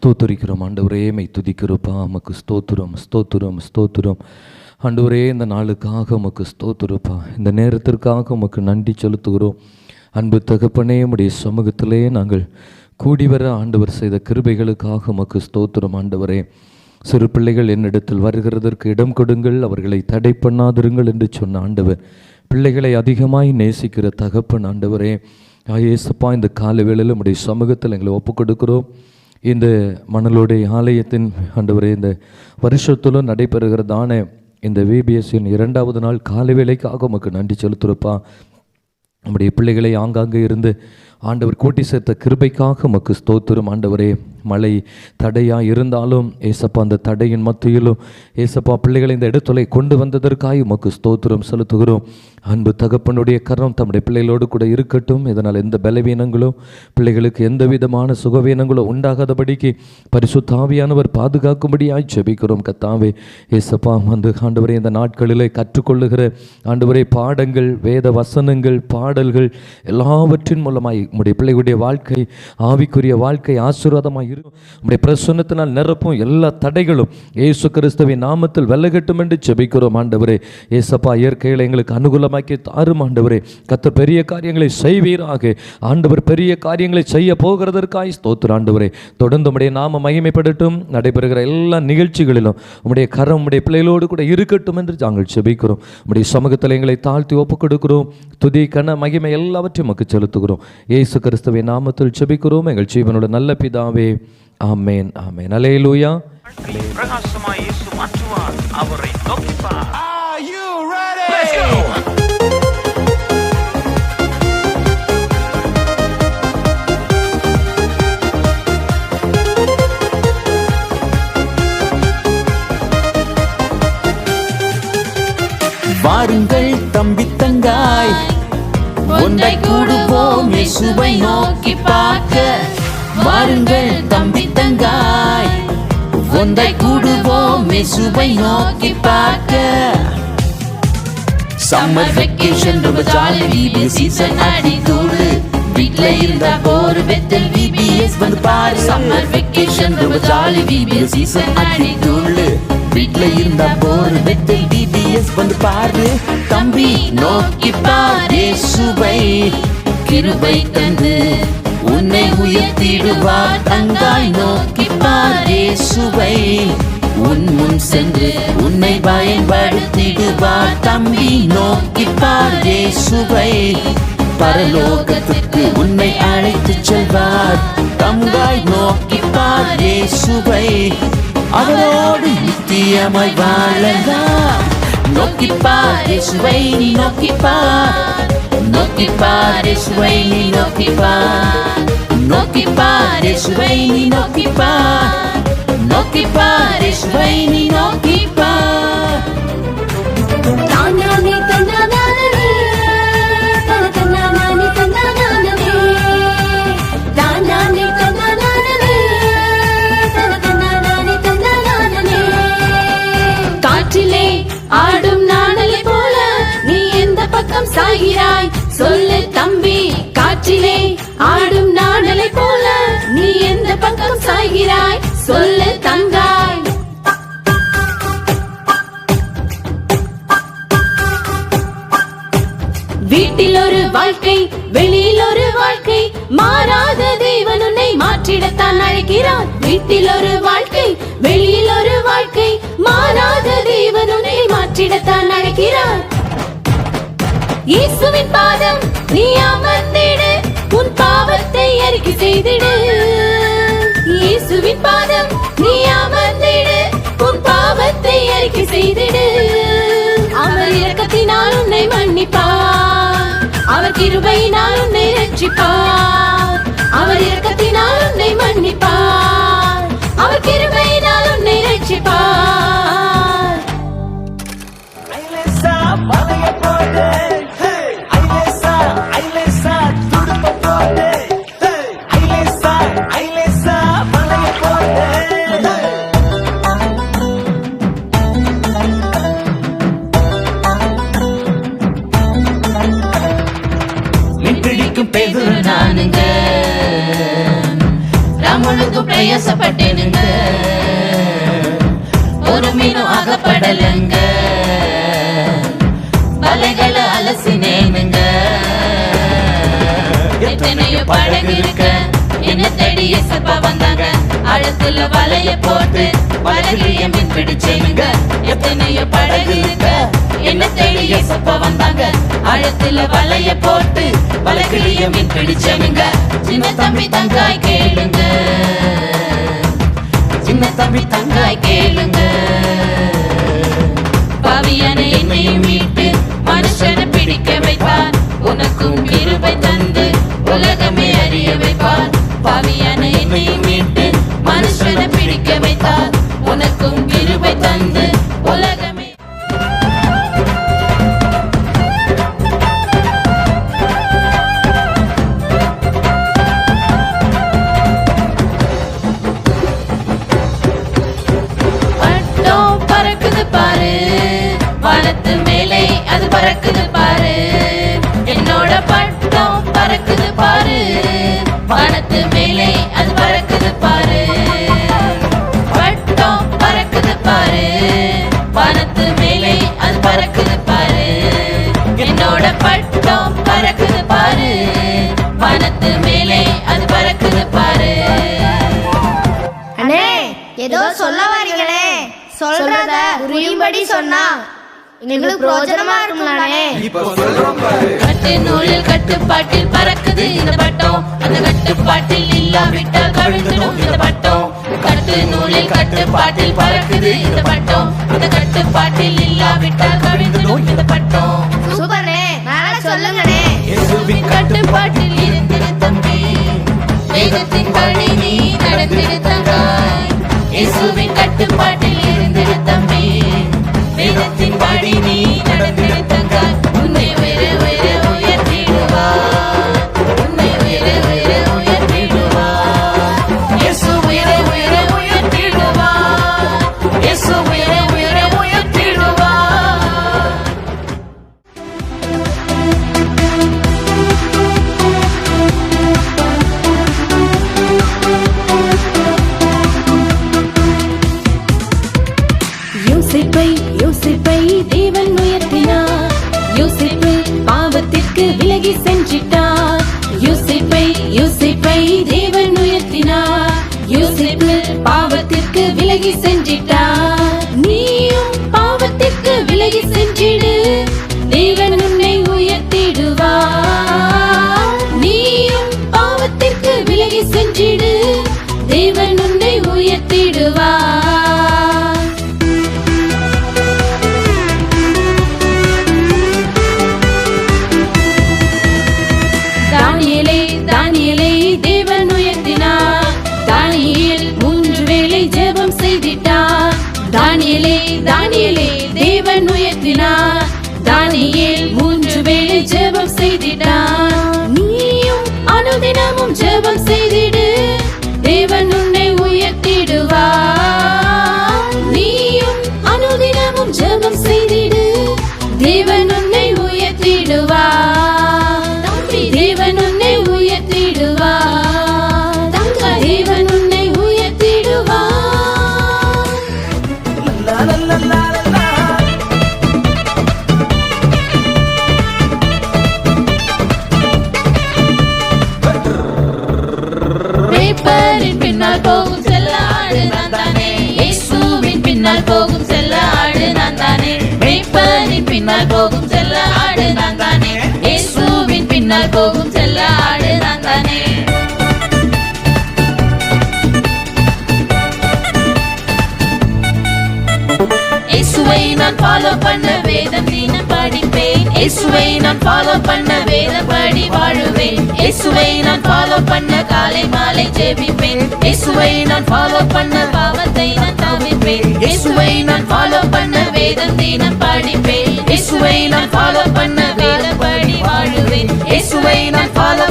ஸ்தோத்தரிக்கிறோம். ஆண்டவரே மை துதிக்கிறோப்பா உமக்கு ஸ்தோத்துரம் ஸ்தோத்துரம் ஸ்தோத்துரம். ஆண்டவரே இந்த நாளுக்காக உமக்கு ஸ்தோத்துருப்பா. இந்த நேரத்திற்காக உமக்கு நன்றி செலுத்துகிறோம். அன்பு தகப்பனே உடைய சமூகத்திலே நாங்கள் கூடி வர ஆண்டவர் செய்த கிருபைகளுக்காக உமக்கு ஸ்தோத்திரம் ஆண்டவரே. சிறு பிள்ளைகள் என்னிடத்தில் வருகிறதற்கு இடம் கொடுங்கள். அவர்களை தடை பண்ணாதிருங்கள் என்று சொன்ன ஆண்டவர். பிள்ளைகளை அதிகமாய் நேசிக்கிற தகப்பன் ஆண்டவரே. ஏசப்பா இந்த கால வேளையில் நம்முடைய சமூகத்தில் எங்களை ஒப்புக் கொடுக்கிறோம் இந்த மணலோடைய ஆலயத்தின் ஆண்டவரே இந்த வருஷத்தில் நடைபெறுகிறதான இந்த விபிஎஸ்ஸின் இரண்டாவது நாள் காலை வேளைக்காக உமக்கு நன்றி செலுத்துறப்பா. நம்முடைய பிள்ளைகளை ஆங்காங்கே இருந்து ஆண்டவர் கூட்டி சேர்த்த கிருபைக்காக உமக்கு ஸ்தோத்திரம். ஆண்டவரே மழை தடையாக இருந்தாலும் ஏசப்பா அந்த தடையின் மத்தியிலும் ஏசப்பா பிள்ளைகளை இந்த இடத்துல கொண்டு வந்ததற்காக உமக்கு ஸ்தோத்திரம் செலுத்துகிறோம். அன்பு தகப்பனுடைய கரம் தம்முடைய பிள்ளைகளோடு கூட இருக்கட்டும். இதனால் எந்த பலவீனங்களோ பிள்ளைகளுக்கு எந்த விதமான சுகவீனங்களோ உண்டாகாதபடிக்கு பரிசுத்தாவியானவர் பாதுகாக்கும்படியாய் ஜெபிக்கிறோம். கத்தாவே ஏசப்பா வந்து ஆண்டவரை இந்த நாட்களிலே கற்றுக்கொள்ளுகிற ஆண்டவரை பாடங்கள் வேத வசனங்கள் பாடல்கள் எல்லாவற்றின் மூலமாய் உம்முடைய பிள்ளைகளுடைய வாழ்க்கை ஆவிக்குரிய வாழ்க்கை ஆசீர்வாதமாய் இருக்கும். நம்முடைய பிரசன்னத்தினால் நிரப்பும் எல்லா தடைகளும் ஏசு கிறிஸ்துவின் நாமத்தில் வெல்லகட்டும் என்று ஜெபிக்கிறோம். ஆண்டவரே ஏசப்பா இயற்கையில் எங்களுக்கு அனுகூலமாக்கி தாரும் ஆண்டவரே கத்த பெரிய காரியங்களை செய்வீராக. ஆண்டவர் பெரிய காரியங்களை செய்ய போகிறதற்காய் ஸ்தோத்திர ஆண்டவரே. தொடர்ந்து உடைய நாம மகிமைப்படட்டும். நடைபெறுகிற எல்லா நிகழ்ச்சிகளிலும் உடைய கரம் உடைய பிள்ளைகளோடு கூட இருக்கட்டும் என்று நாங்கள் செபிக்கிறோம். உடைய சமூகத்தில் எங்களை தாழ்த்தி ஒப்புக் கொடுக்கிறோம் துதி கன மகிமை எல்லாவற்றையும் நமக்கு செலுத்துகிறோம். இயேசு கிறிஸ்துவை நாமத்தில் செபிக்கிறோம். எங்கள் ஜீவனோட நல்ல பிதாவே. ஆமேன் ஆமேன். அலேலூயா லூயா பிரகாசமாய் இயேசு மாற்றுவார் அவரை நோக்கிப்பார். வாருங்கள் தம்பி தங்காய். ஒன்றை கூடுவோம் இயேசுவை நோக்கி பார்க்க. வாருங்கள் தம்பி தங்காய். ஒன்றை கூடுவோம் இயேசுவை நோக்கி பார்க்க. சம்மர் வெக்கேஷன் ரொம்ப ஜாலி விபிஎஸ் சீசன் அடி தூளு வீட்ல இருந்தா போர் வெத்தல் விபிஎஸ் வந்து பாரு. சம்மர் வெக்கேஷன் ரொம்ப ஜாலி விபிஎஸ் சீசன் அடி தூளு வீட்ல இருந்தா போர் வெத்தல் டிடிஎஸ் வந்து பாரு. தம்பி நோக்கி பாரு. சுவை கிருபை தந்து உன்னை உயர்த்திடுவார் தங்காய் நோக்கி பாரு. சுவை உன் முன் சென்று உன்னை பயன்படுத்திடுவார் தம்பி நோக்கி பாரு. சுவை பரலோகத்துக்கு உன்னை அழைத்து செல்வார். தங்காய் நோக்கி பாரு. சுவை அவரோடு நித்தியமாய் வாழலாம் நோக்கி பார் இயேசுவை நீ நோக்கி பார் நோக்கி பார் இயேசுவை நீ நோக்கி பார் நோக்கி பார் இயேசுவை நீ நோக்கி பார் நோக்கி பார் இயேசுவை நீ நோக்கி பார் பாதம் நீ அமர்ந்திடு. உன் பாவத்தை அறிக்கை செய்திடு. இயேசுவின் பாதம் நீ அமர்ந்திடு. உன் பாவத்தை அறிக்கை செய்திடு. அவர் இரக்கத்தினால் உன்னை மன்னிப்பார். அவர் கிருபையினால் உன்னை ரட்சிப்பார். அவர் இரக்கத்தினால் உன்னை மன்னிப்பார். அவர் கிருபையினால் உன்னை ரட்சிப்பார். இருக்க. என்ன தேடி எசப்பா வந்தாங்க? ஆழத்துல வலைய போட்டு வலையில மீன் பிடிச்சேனுங்க எத்தனையோ படகு இருக்க. என்ன தேடி எசப்பா வந்தாங்க? ஆழத்துல வலைய போட்டு வலைகிளிய மீன் பிடிச்சேனுங்க சின்ன தம்பி தங்காய் கேளுங்க. சின்ன தம்பி தங்காய் மனுஷனை பிடிக்க வைத்தார் உனக்கும் கிருபை தந்து புரியும்படி சொன்னா எங்களுக்கு பிரயோஜனமா இருக்கும்லானே. கட்டு நூலில் கட்டுப்பாட்டில் பறக்குது இந்த பட்டம். அந்த கட்டுப்பாட்டில் இல்லாவிட்டால் கவிழ்ந்துடும் இந்த பட்டம். கட்டு நூலில் கட்டுப்பாட்டில் பறக்குது இந்த பட்டம். அந்த கட்டுப்பாட்டில் இல்லாவிட்டால் கவிழ்ந்துடும் இந்த பட்டம். சூப்பர்ண்ணே மேல சொல்லுங்கண்ணே இயேசுவின் கட்டுப்பாட்டில் யோசிப்பை தேவன் உயர்த்தினார். யோசிப்பு பாவத்திற்கு விலகி சென்றிட்டார் யோசிப்பை யோசிப்பை தேவன் உயர்த்தினார். யோசிப்பு பாவத்திற்கு விலகி சென்றிட்டார் தானியேல் மூன்று வேளை ஜெபம் செய்திட்டார் நீயும் அனுதினமும் ஜெபம் செய்திடு. தேவன் இயேசுவை நான் ஃபாலோ பண்ண வேதப்படி வாழுவேன். இயேசுவை நான் ஃபாலோ பண்ண காலை மாலை ஜெபிப்பேன். இயேசுவை நான் ஃபாலோ பண்ண பாவத்தை நான் தவிப்பேன். இயேசுவை நான் ஃபாலோ பண்ண வேதம் தினம் படிப்பேன். இயேசுவை நான் ஃபாலோ பண்ண வேதப்படி வாழுவேன். இயேசுவை நான் ஃபாலோ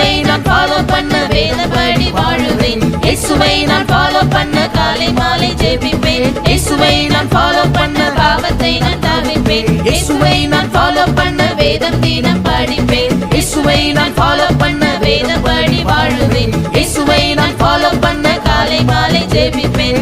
இயேசுவை நான் ஃபாலோ பண்ண வேதப்படி வாழுவேன். இயேசுவை நான் ஃபாலோ பண்ண காலை மாலை ஜெபிப்பேன். இயேசுவை நான் ஃபாலோ பண்ண பாவத்தை நான் தவிர்ப்பேன். இயேசுவை நான் ஃபாலோ பண்ண வேதம் தினம் படிப்பேன். இயேசுவை நான் ஃபாலோ பண்ண வேதப்படி வாழுவேன். இயேசுவை நான் ஃபாலோ பண்ண காலை மாலை ஜெபிப்பேன்.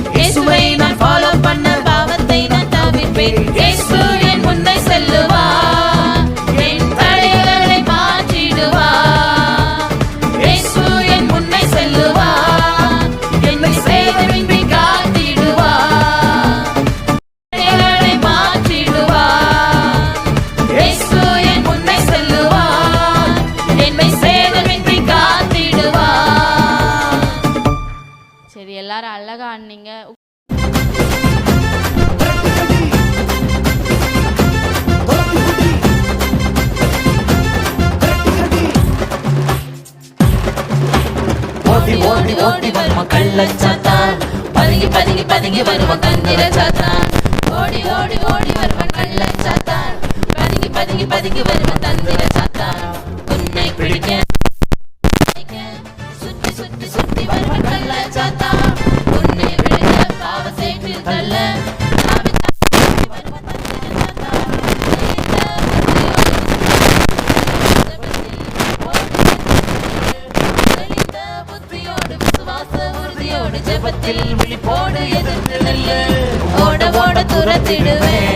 வருவான் கள்ளச்சாத்தான் பதுங்கி பதுங்கி பதுங்கி வருவான் தந்திர சாத்தான் ஓடி ஓடி ஓடி வருவான் கள்ளச்சாத்தான் பதுங்கி பதுங்கி பதுங்கி வருவன் தந்திர சாத்தான் உன்னை பிடிக்க சுற்றி சுற்றி சுற்றி வருவன் கள்ளச்சாத்தான் உன்னை துரத்திடுவேன்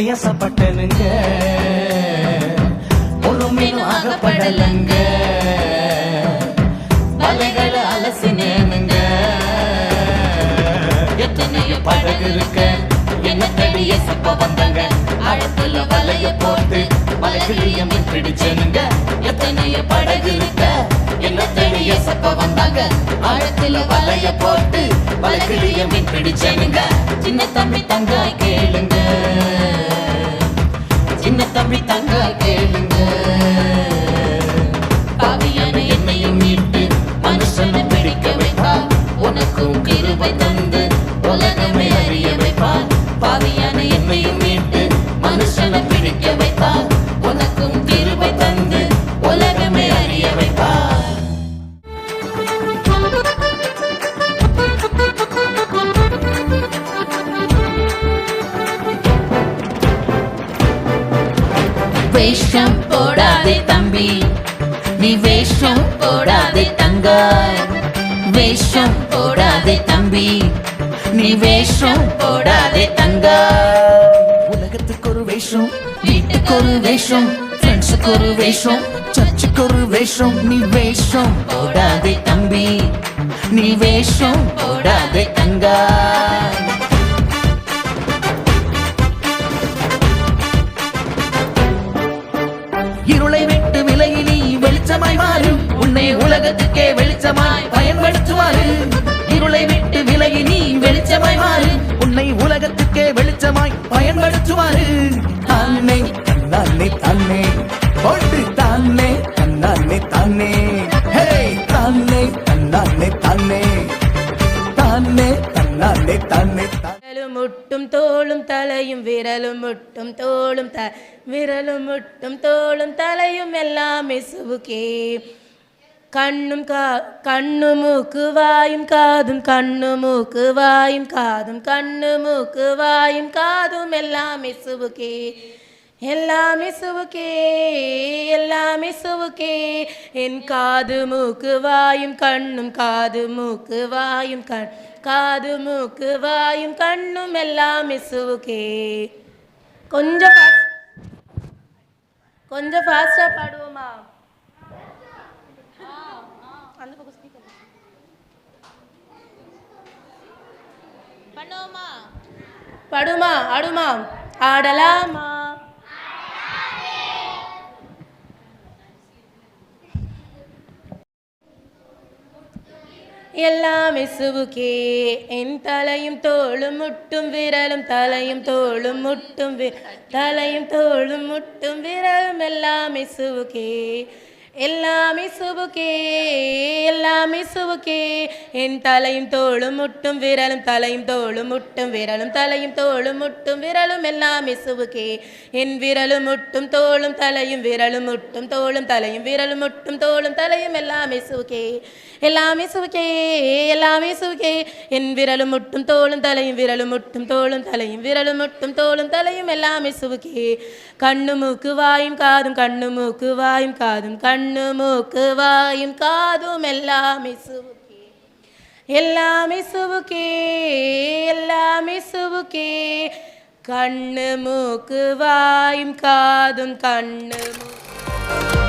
முழுதும் பிரயாசப்பட்டனுங்க ஒரு மீனும் அகப்படலங்க அலசி அலசினேனுங்க எத்தனையோ படகு இருக்க என்ன தேடிய சப்ப வந்தாங்க. அழத்துல வலைய போட்டு வலைகிளிய மீன் பிடிச்சனுங்க எத்தனையோ படகு இருக்க என்ன தேடிய சப்ப வந்தாங்க. ஆழத்துல வலைய போட்டு வலைகிளிய மீன் பிடிச்சனுங்க சின்ன தம்பி தங்காய் கேளுங்க. என்ன தம்பி தங்க கேளுங்க? பாவியான என்னையும் மீட்டு மனுஷனை பிடிக்க வைத்தால் உனக்கும் வேஷம் போடாதே தங்காய் உலகத்துக்கு ஒரு வேஷம் வீட்டுக்கு ஒரு வேஷம் ஃப்ரெண்ட்ஸுக்கு ஒரு வேஷம் சர்ச்சுக்கு ஒரு வேஷம் நீ வேஷம் போடாதே தம்பி. நீ வேஷம் போடாதே தங்காய் இருளை விட்டு விலகி நீ வெளிச்சமாய் மாறும் உன் உன்னை உலகத்துக்கே வெளிச்சமாய் பயன்படுத்துவாரு வெளிச்சமாய் உன்னை உலகத்துக்கே வெளிச்சமாய் பயன்படுத்துவாரு. தானே தன்னானே தானே. போட்டு தானே தன்னானே தானே. ஹே தானே தன்னானே தானே. தானே தன்னானே தானே. தானே முட்டும் தோளும் தலையும் விரலும் முட்டும் தோளும் த விரலும் முட்டும் தோளும் தலையும் எல்லாமே சுவுக்கே கண்ணும் கா கண்ணு மூக்கு வாயும் காதும் கண்ணு மூக்கு வாயும் காதும் கண்ணு மூக்கு வாயும் காதும் எல்லாம் இசுவுக்கே. எல்லாம் இசுவுக்கே எல்லாம் இசுவுக்கே. என் காது மூக்கு வாயும் கண்ணும் காது மூக்கு வாயும் கண் காது மூக்கு வாயும் கண்ணும் எல்லாம் இசுவுக்கே. கொஞ்சம் கொஞ்சம் ஃபாஸ்டாக பாடுவோமா? பண்ணுவோமா படுமா ஆடுமா? ஆடலாமா? எல்லாம் இசுவுக்கே. என் தலையும் தோளும் முட்டும் விரலும் தலையும் தோளும் முட்டும் தலையும் தோளும் முட்டும் விரலும் எல்லாம் இசுவுக்கே. எல்லாம் இசுவுக்கே எல்லாம் இசுவுக்கே. என் தலையும் தோளும் முட்டும் விரலும் தலையும் தோளும் முட்டும் விரலும் தலையும் தோளும் முட்டும் விரலும் எல்லாம் இசுவுக்கே. என் விரலும் முட்டும் தோளும் தலையும் விரலும் முட்டும் தோளும் தலையும் விரலும் முட்டும் தோளும் தலையும் எல்லாம் இசுவுக்கே. எல்லாம் இசுவுக்கே எல்லாம் இசுவுக்கே. என் விரலும் முட்டும் தோளும் தலையும் விரலும் முட்டும் தோளும் தலையும் விரலும் முட்டும் தோளும் தலையும் எல்லாம் இசுவுக்கே. கண்ணு மூக்கு வாயும் காதும் கண்ணு மூக்கு வாயும் காதும் கண்ணு மூக்கு வாயும் காதும் எல்லாம் இசுவுக்கே. எல்லாம் இசுவுக்கே எல்லாம் இசுவுக்கே. கண்ணு மூக்கு வாயும் காதும் கண்ணு மூக்கு